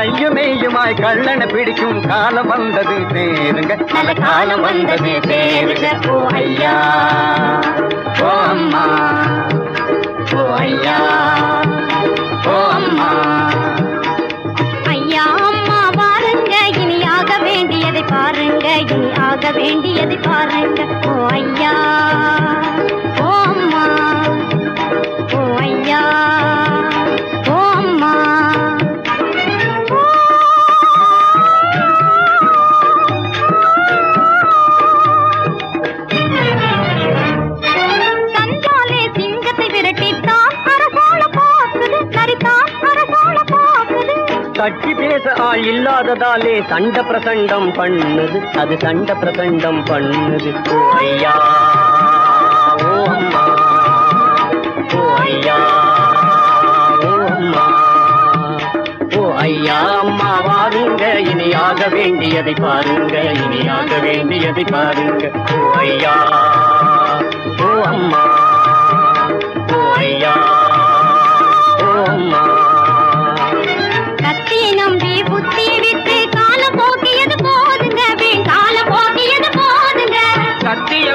கையுமேயுமாய் கள்ளனை பிடிக்கும் காலம் வந்தது சேருங்க. நல்ல காலம் வந்தது சேருங்க. ஓ ஐயா. ஓ அம்மா. ஓ ஐயா. ஓ அம்மா. ஐயா அம்மா பாருங்க இனி ஆக வேண்டியதை பாருங்க. இனி ஆக வேண்டியதை பாருங்க. ஓ ஐயா. ஓ அம்மா. ஓ ஐயா. கட்சி பேச ஆள் இல்லாததாலே சண்ட பிரசண்டம் பண்ணுது. அது சண்ட பிரசண்டம் பண்ணுது. ஓ ஐயா ஓ அம்மா ஓ ஐயா ஓ அம்மா ஓ ஐயா அம்மா வாருங்க. இனியாக வேண்டியதை பாருங்க. இனியாக வேண்டியதை பாருங்க. ஓ ஐயா ஓ அம்மா ஓ ஐயா ஓ அம்மா. நம்பி காலம் போக்கியது போதுங்க. காலம் போக்கியது போதுங்க. சத்திய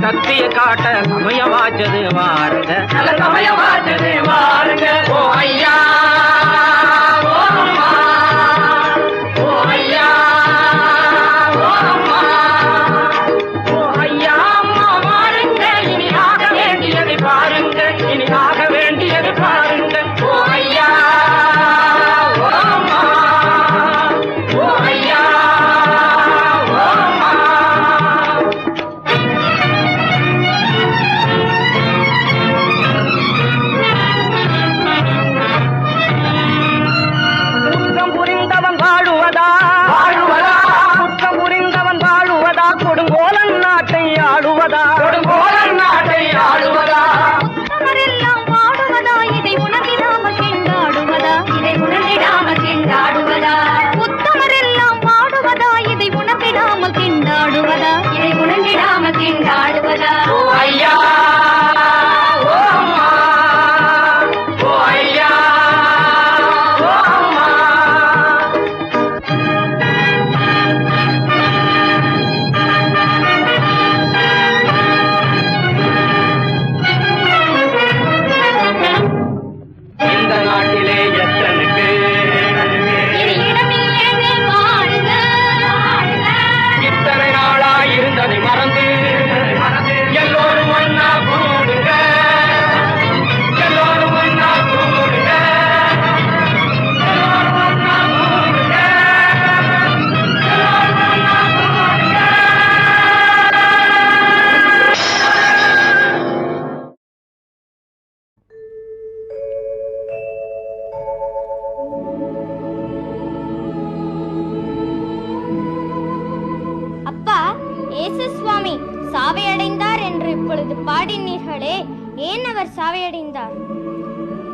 சத்திய காட்ட சமயமாச்சது வாருங்க பாடினீர்களே ஏன் அவர் சாவையடைந்தார்?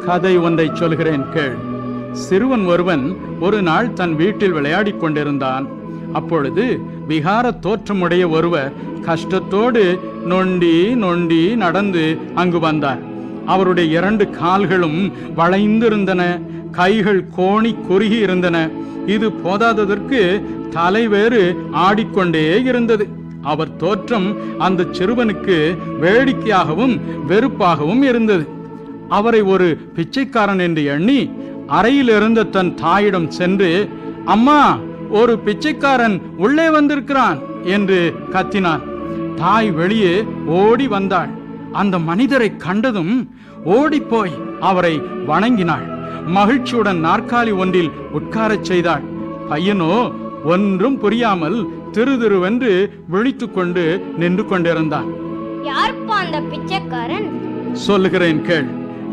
கதை ஒன்றை சொல்கிறேன் கேள். சிறுவன் ஒருவன் ஒரு நாள் தன் வீட்டில் விளையாடிக் கொண்டிருந்தான். அப்பொழுது விகார தோற்றமுடைய ஒருவர் கஷ்டத்தோடு நொண்டி நொண்டி நடந்து அங்கு வந்தார். அவருடைய இரண்டு கால்களும் வளைந்திருந்தன கைகள் கோணி குறுகி இருந்தன. இது போதாததற்கு தலைவேறு ஆடிக்கொண்டே இருந்தது. அவர் தோற்றம் அந்த சிறுவனுக்கு வேடிக்கையாகவும் வெறுப்பாகவும் இருந்தது. அவரை ஒரு பிச்சைக்காரன் என்று எண்ணி அறையில் இருந்த தன் தாயிடம் சென்று அம்மா ஒரு பிச்சைக்காரன் உள்ளே வந்திருக்கிறான் என்று கத்தினான். தாய் வெளியே ஓடி வந்தாள். அந்த மனிதரை கண்டதும் ஓடிப்போய் அவரை வணங்கினாள். மகிழ்ச்சியுடன் நாற்காலி ஒன்றில் உட்காரச் செய்தாள். பையனோ ஒன்றும் புரியாமல் திருதிருவென்று விழித்துக் கொண்டு நின்று கொண்டிருந்தான். யாருப்பா அந்த பிச்சைக்காரன்? சொல்லுகிறேன் கேள்.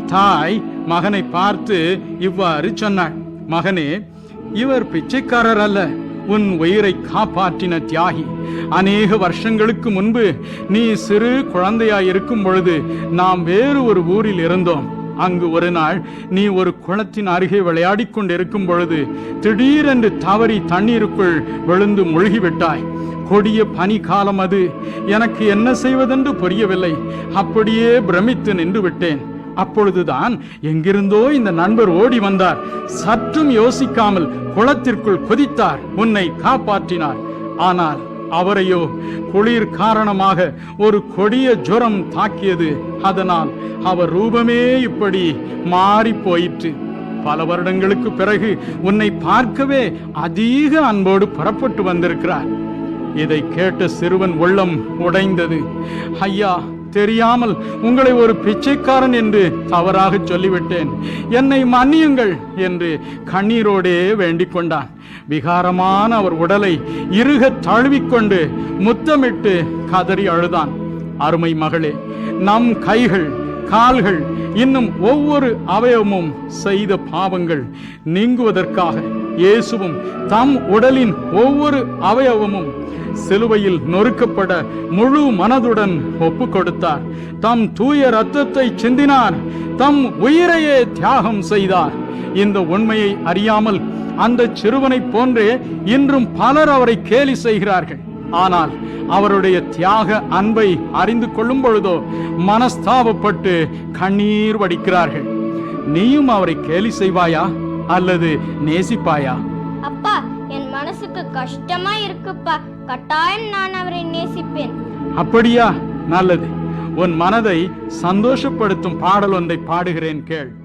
தாய் மகனை பார்த்து இவ்வாறு சொன்னாள். மகனே இவர் பிச்சைக்காரர் அல்ல. உன் உயிரை காப்பாற்றின தியாகி. அநேக வருஷங்களுக்கு முன்பு நீ சிறு குழந்தையாய் இருக்கும் பொழுது நாம் வேறு ஒரு ஊரில் இருந்தோம். அங்கு ஒரு நாள் நீ ஒரு குளத்தின் அருகே விளையாடிக் கொண்டிருக்கும் பொழுது திடீரென்று தவறி தண்ணீருக்குள் விழுந்து மூழ்கிவிட்டாய். கொடிய பனி காலம் அது. எனக்கு என்ன செய்வதென்று புரியவில்லை. அப்படியே பிரமித்து நின்று விட்டேன் அப்பொழுதுதான் எங்கிருந்தோ இந்த நண்பர் ஓடி வந்தார். சற்றும் யோசிக்காமல் குளத்திற்குள் குதித்தார். உன்னை காப்பாற்றினார். ஆனால் அவரையோ குளிர் காரணமாக ஒரு கொடிய ஜுரம் தாக்கியது. அதனால் அவர் ரூபமே இப்படி மாறி போயிற்று. பல வருடங்களுக்கு பிறகு உன்னை பார்க்கவே அதிக அன்போடு புறப்பட்டு வந்திருக்கிறார். இதை கேட்ட சிறுவன் உள்ளம் உடைந்தது. ஐயா தெரியாமல் உங்களை ஒரு பிச்சைக்காரன் என்று தவறாக சொல்லிவிட்டேன். என்னை மன்னியுங்கள் என்று கண்ணீரோடே வேண்டிக் கொண்டான். விகாரமான அவர் உடலை இருக தழுவிக்கொண்டு முத்தமிட்டு கதறி அழுதான். அருமை மகளே நம் கைகள் கால்கள் இன்னும் ஒவ்வொரு அவயவமும் செய்த பாவங்கள் நீங்குவதற்காக இயேசுவும் தம் உடலின் ஒவ்வொரு அவயவமும் சிலுவையில் நொறுக்கப்பட முழு மனதுடன் ஒப்பு கொடுத்தார் தம் தூய ரத்தத்தை சிந்தினார். தம் உயிரையே தியாகம் செய்தார். இந்த உண்மையை அறியாமல் அந்த சிறுவனைப் போன்றே இன்றும் பலர் அவரை கேலி செய்கிறார்கள். ஆனால் அவருடைய தியாக அன்பை அறிந்து கொள்ளும் பொழுதோ மனஸ்தாபப்பட்டு கண்ணீர் வடிக்கிறார்கள். நீயும் அவரை கேலி செய்வாயா? அல்லது நேசிப்பாயா? அப்பா என் மனசுக்கு கஷ்டமா இருக்குப்பா. கட்டாயம் நான் அவரை நேசிப்பேன். அப்படியா? நல்லது. உன் மனதை சந்தோஷப்படுத்தும் பாடல் ஒன்றை பாடுகிறேன் கேள்.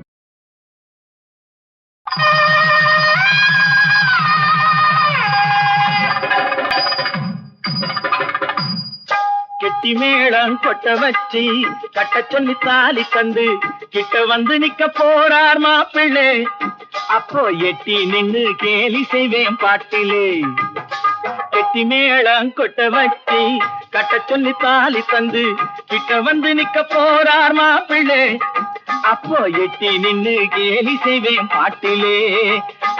கெட்டி மேளம் கொட்ட வச்சு கட்ட சொல்லி தாலி தந்து கிட்ட வந்து நிக்க போறார் மாப்பிள்ளை. அப்போ எட்டி நின்று கேலி செய்வேன் பாட்டிலே. கெட்டி மேளம் கொட்ட வச்சி கட்ட சொல்லி தாலி தந்து கிட்ட வந்து நிக்க போறார் மாப்பிள்ளை. அப்போ எட்டி நின்னு கேலி செய்வேன் பாட்டிலே.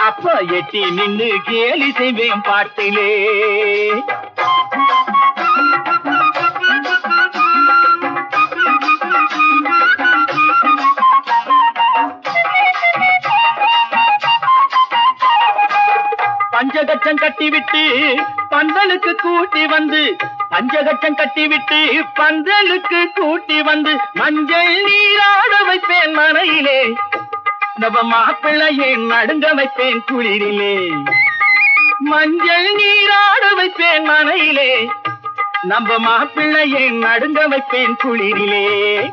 அப்போ எட்டி நின்னு கேலி செய்வேன் பாட்டிலே. பஞ்சகச்சம் கட்டிவிட்டு பந்தலுக்கு கூட்டி வந்து பஞ்சகச்சம் கட்டிவிட்டு பந்தலுக்கு கூட்டி வந்து மஞ்சள் நீராட வைப்பேன் மனையிலே. நவ மாப்பிள்ளையை நடுங்க வைப்பேன் குளிரிலே. மஞ்சள் நீராட வைப்பேன் மனையிலே. நம்ம மாப்பிள்ளையை நடுங்க வைப்பேன் குளிரிலே.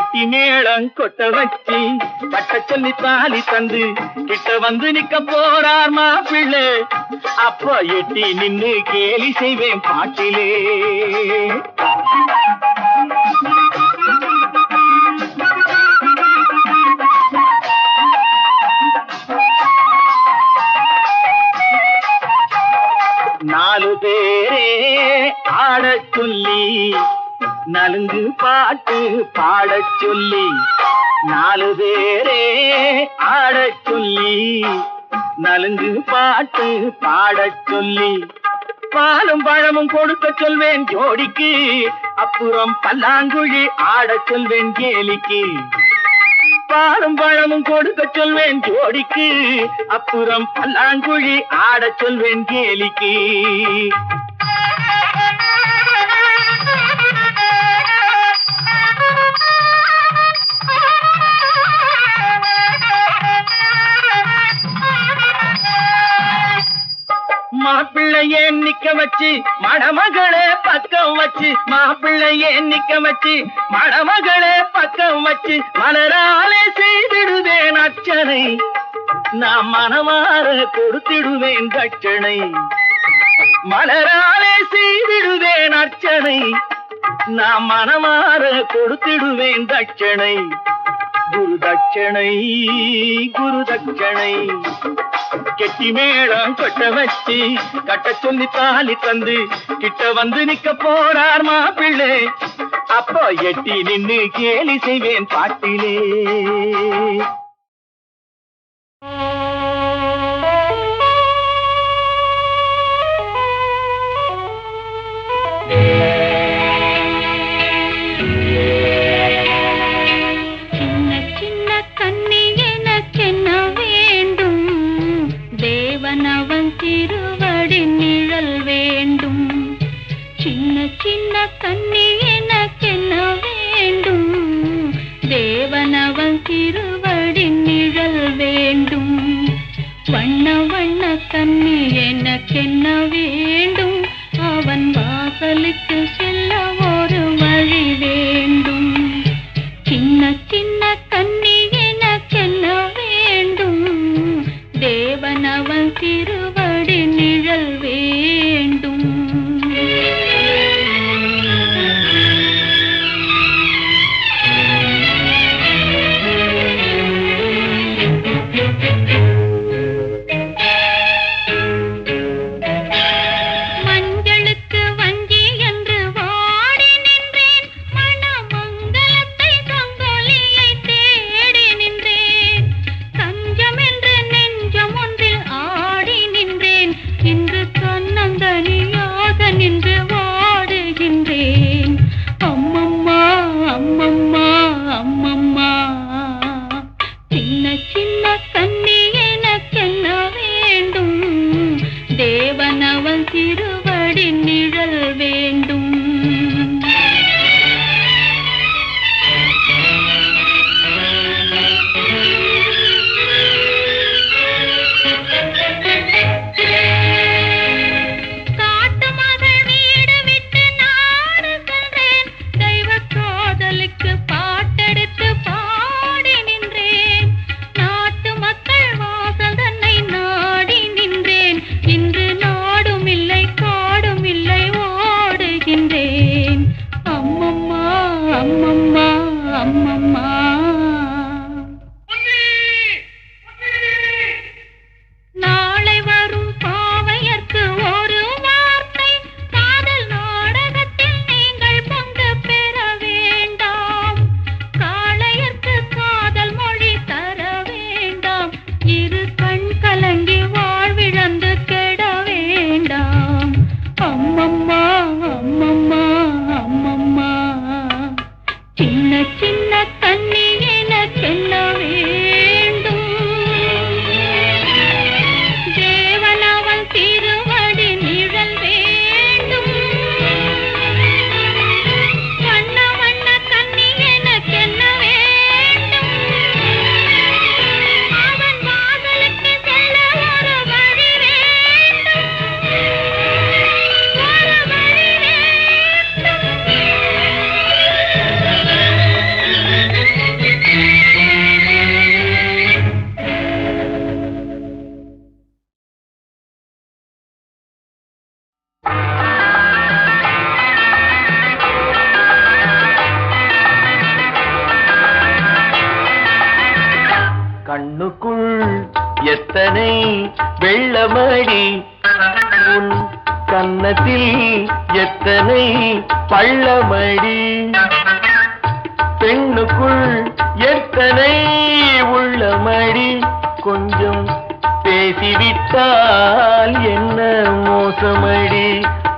கட்டி மேளம் கொட்ட வச்சு பட்ட சொல்லி தாலி தந்து கிட்ட வந்து நிக்க போறார் மாப்பிள்ளை அப்போ எட்டி நின்று கேலி செய்வேன் பாட்டிலே. நாலு பேரே ஆட சொல்லி நலுங்கு பாட்டு பாடச் சொல்லி நாலு பேரே ஆடச் சொல்லி நலுங்கு பாட்டு பாடச் சொல்லி பாலும் பழமும் கொடுக்க சொல்வேன் ஜோடிக்கு அப்புறம் பல்லாங்குழி ஆடச் சொல்வேன் கேலிக்கு. பாலும் பழமும் கொடுக்க சொல்வேன் ஜோடிக்கு அப்புறம் பல்லாங்குழி ஆடச் சொல்வேன் கேலிக்கு. மாப்பிள்ளையே நிக்க வச்சு மணமகளே பக்கம் வச்சு மாப்பிள்ளையே நிக்க வச்சு மணமகளே பக்கம் வச்சு மலராலே செய்திடுவேன் அச்சனை நான் மனமாற கொடுத்திடுவேன் தட்சணை. மலராலே செய்திடுவேன் அர்ச்சனை நான் மனமாற கொடுத்திடுவேன் தட்சணை. குரு தட்சணை குரு தட்சணை கெட்டி மேளம் கொட்ட வச்சு கட்ட சொல்லி தாலி தந்து கிட்ட வந்து நிக்க போறார் மாப்பிள்ளை. அப்போ எட்டி நின்னு கேலி செய்வேன் பாட்டிலே.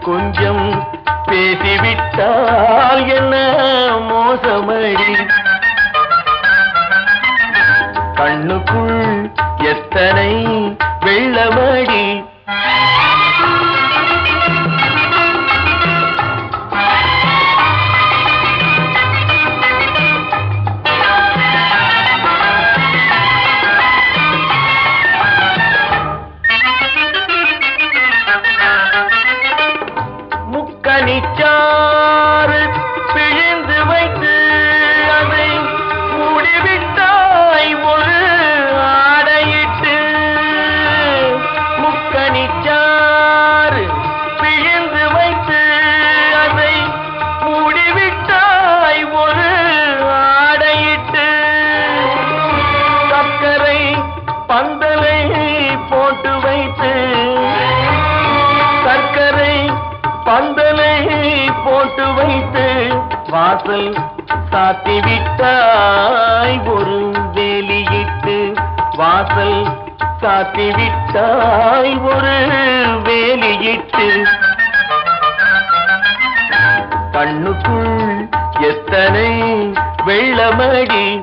கொஞ்சம் பேசிவிட்டால் என்ன மோசமடி? கண்ணுக்குள் எத்தனை வெள்ளமடி? சாத்தி விட்டாய் ஒரு வேலியிட்டு வாசல் சாத்தி விட்டாய் ஒரு வேலியிட்டு. கண்ணுக்குள் எத்தனை வெள்ளமடி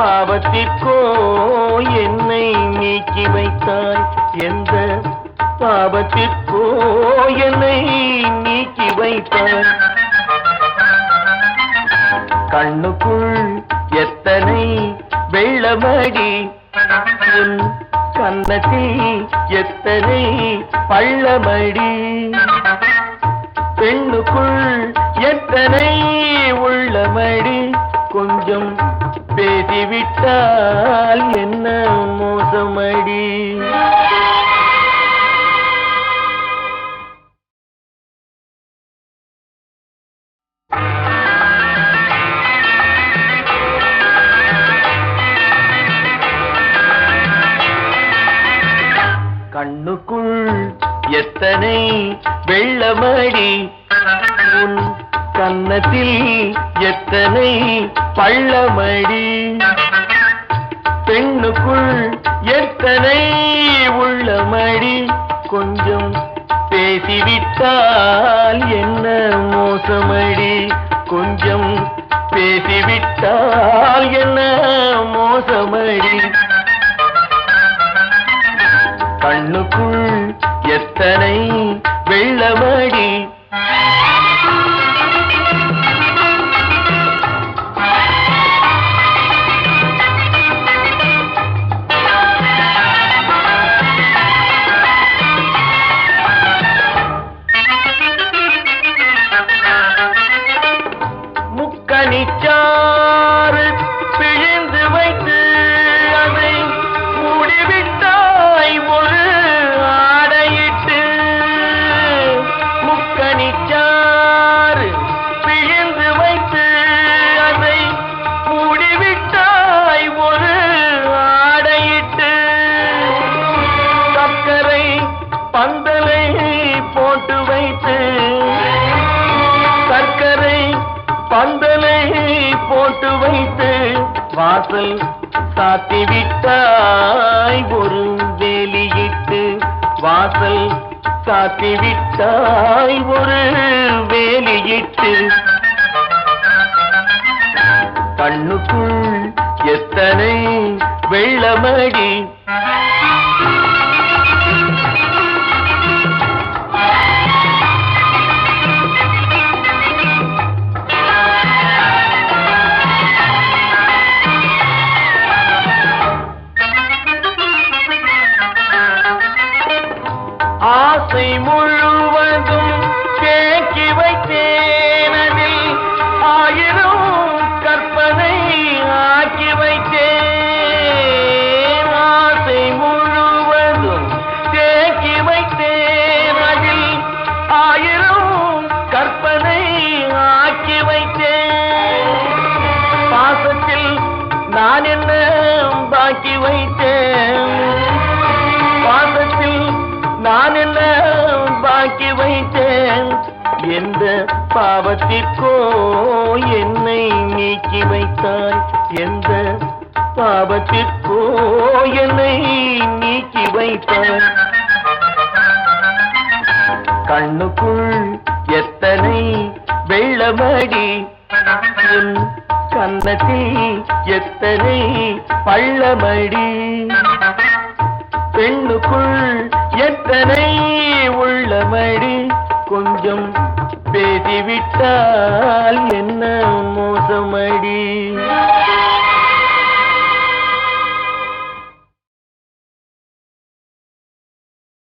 பாவத்திற்கோ என்னை நீக்கி வைத்தாய்? எந்த பாவத்திற்கோ என்னை நீக்கி வைத்தாய்? கண்ணுக்குள் எத்தனை வெள்ளமடி? உன் கன்னத்தில் எத்தனை பள்ளமடி? பெண்ணுக்குள் எத்தனை உள்ளமடி? கொஞ்சம் பேசிவிட்டால் என்ன மோசமடி? கண்ணுக்குள் எத்தனை வெள்ளமடி? உன் கன்னத்தில் எத்தனை பள்ளமடி? பெண்ணுக்குள் எத்தனை உள்ளமடி? கொஞ்சம் பேசிவிட்டால் என்ன மோசமடி? கொஞ்சம் பேசிவிட்டால் என்ன மோசமடி? கண்ணுக்குள் எத்தனை வெள்ளமடி? பந்தலை போட்டு வைத்து வாசல் சாத்தி விட்டாய் ஒரு வேலியிட்டு வாசல் சாத்தி விட்டாய் ஒரு வேலியிட்டு கண்ணுக்குள் எத்தனை வெள்ளமடி. ஆசை முழுவதும் தேக்கி வைத்தேன். எந்த பாவத்திற்கோ என்னை நீக்கி வைத்தாய். எந்த பாவத்திற்கோ என்னை நீக்கி வைத்தாய். கண்ணுக்குள் எத்தனை வெள்ளமடி உன் கன்னத்தில் எத்தனை பள்ளமடி